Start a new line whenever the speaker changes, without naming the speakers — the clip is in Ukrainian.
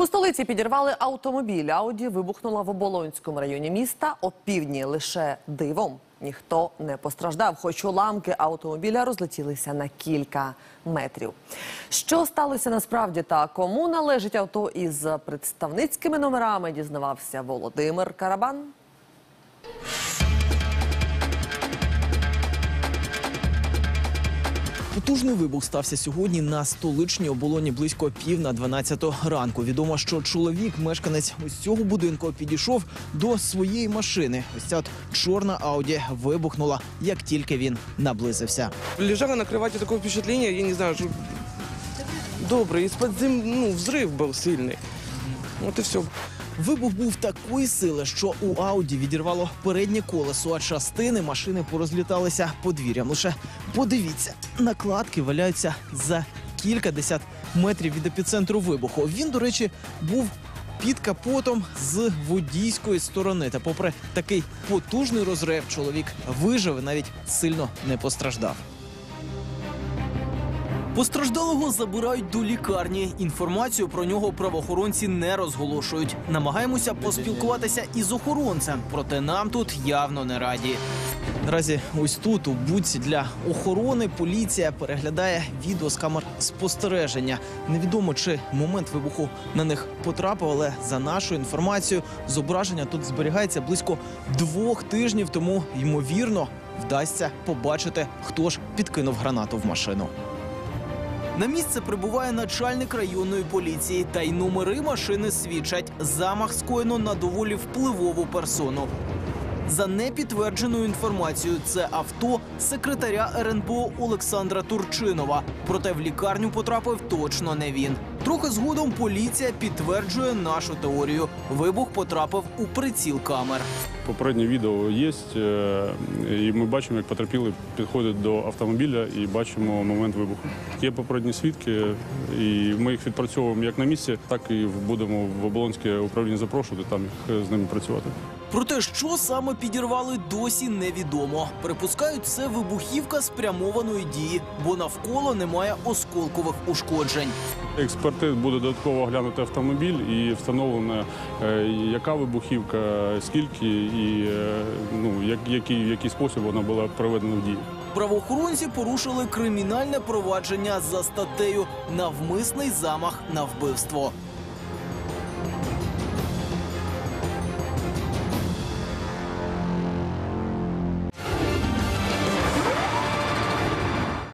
У столиці підірвали автомобіль. Ауді вибухнула в Оболонському районі міста. Опівдні лише дивом ніхто не постраждав, хоч уламки автомобіля розлетілися на кілька метрів. Що сталося насправді та кому належить авто із представницькими номерами, дізнавався Володимир Карабан.
Потужний вибух стався сьогодні на столичній оболоні близько пів на 12 ранку. Відомо, що чоловік, мешканець ось цього будинку, підійшов до своєї машини. Ось ця от чорна ауді вибухнула, як тільки він наблизився.
Лежала на кровати такое впечатление, я не знаю, что добрый, из-под зем... ну, взрыв был сильный. Вот и все.
Вибух був такої сили, що у ауді відірвало переднє колесо, а частини машини порозліталися подвір'ям. Лише подивіться, накладки валяються за кількадесят метрів від епіцентру вибуху. Він, до речі, був під капотом з водійської сторони. Та, попри такий потужний розрив, чоловік вижив і навіть сильно не постраждав. Постраждалого забирають до лікарні. Інформацію про нього правоохоронці не розголошують. Намагаємося поспілкуватися із охоронцем, проте нам тут явно не раді. Наразі ось тут, у будці для охорони, поліція переглядає відео з камер спостереження. Невідомо, чи момент вибуху на них потрапив, але за нашою інформацією, зображення тут зберігається близько двох тижнів, тому ймовірно вдасться побачити, хто ж підкинув гранату в машину. На місце прибуває начальник районної поліції, та й номери машини свідчать. Замах скоєно на доволі впливову персону. За непідтвердженою інформацією, це авто секретаря РНБО Олександра Турчинова. Проте в лікарню потрапив точно не він. Трохи згодом поліція підтверджує нашу теорію. Вибух потрапив у приціл камер.
Попереднє відео є, е, і ми бачимо, як потерпілий підходить до автомобіля і бачимо момент вибуху. Є попередні свідки, і ми їх відпрацьовуємо як на місці, так і будемо в оболонське управління запрошувати там їх з ними працювати.
Проте, що саме підірвали, досі невідомо. Припускають, це вибухівка спрямованої дії, бо навколо немає осколкових ушкоджень.
Експертиз буде додатково оглянути автомобіль і встановлено, е, яка вибухівка, скільки і е, ну, як, який, який спосіб вона була проведена в дію.
Правоохоронці порушили кримінальне провадження за статтею Навмисний замах на вбивство.